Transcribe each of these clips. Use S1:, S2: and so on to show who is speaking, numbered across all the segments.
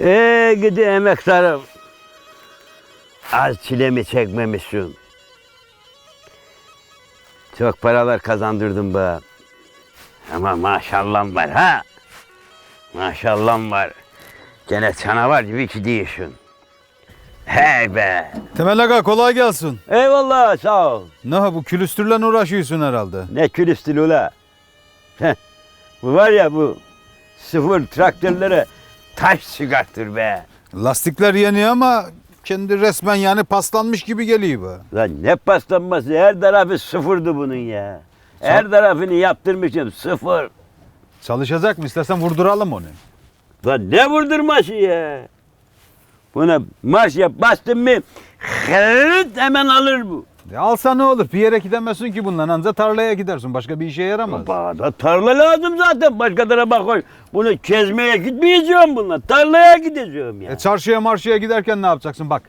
S1: Ee gidi emektarım. Az çilemi çekmemişsin. Çok paralar kazandırdım be. Ama maşallah var ha. Maşallah var. Gene canavar gibi gidiyorsun. Hey be.
S2: Temel Aga kolay gelsin.
S1: Eyvallah sağ ol.
S2: Ne ha bu külüstürle uğraşıyorsun herhalde.
S1: Ne külüstül ula. Heh, bu var ya bu sıfır traktörlere taş çıkartır be.
S2: Lastikler yeni ama kendi resmen yani paslanmış gibi geliyor be.
S1: Lan ne paslanması her tarafı sıfırdı bunun ya. Her tarafını yaptırmışım sıfır.
S2: Çalışacak mı? İstersen vurduralım onu.
S1: Lan ne vurdurması ya. Buna marş yap bastın mı hırıt hemen alır bu.
S2: Ya alsa ne olur? Bir yere gidemezsin ki bundan. Anca tarlaya gidersin. Başka bir işe yaramaz.
S1: Bana da tarla lazım zaten. Başka tarafa koy. Bunu kezmeye gitmeyeceğim bununla. Tarlaya gideceğim ya.
S2: E çarşıya marşıya giderken ne yapacaksın? Bak.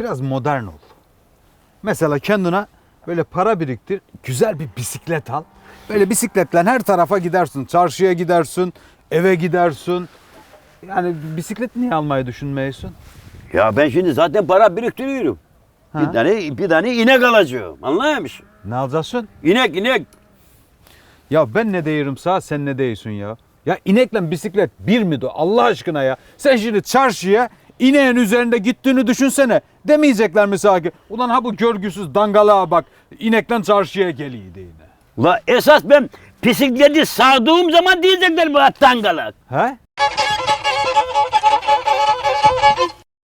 S2: Biraz modern ol. Mesela kendine böyle para biriktir. Güzel bir bisiklet al. Böyle bisikletle her tarafa gidersin. Çarşıya gidersin. Eve gidersin. Yani bisiklet niye almayı düşünmüyorsun?
S1: Ya ben şimdi zaten para biriktiriyorum.
S2: Ha.
S1: Bir tane bir tane inek alacağım. Anlıyor musun?
S2: Ne alacaksın?
S1: İnek inek.
S2: Ya ben ne diyorum sağ sen ne diyorsun ya? Ya inekle bisiklet bir mi do Allah aşkına ya? Sen şimdi çarşıya ineğin üzerinde gittiğini düşünsene. Demeyecekler mi sağa ki? Ulan ha bu görgüsüz dangalığa bak. inekle çarşıya geliyordu yine.
S1: La esas ben bisikleti sağdığım zaman diyecekler bu attangalak.
S2: He?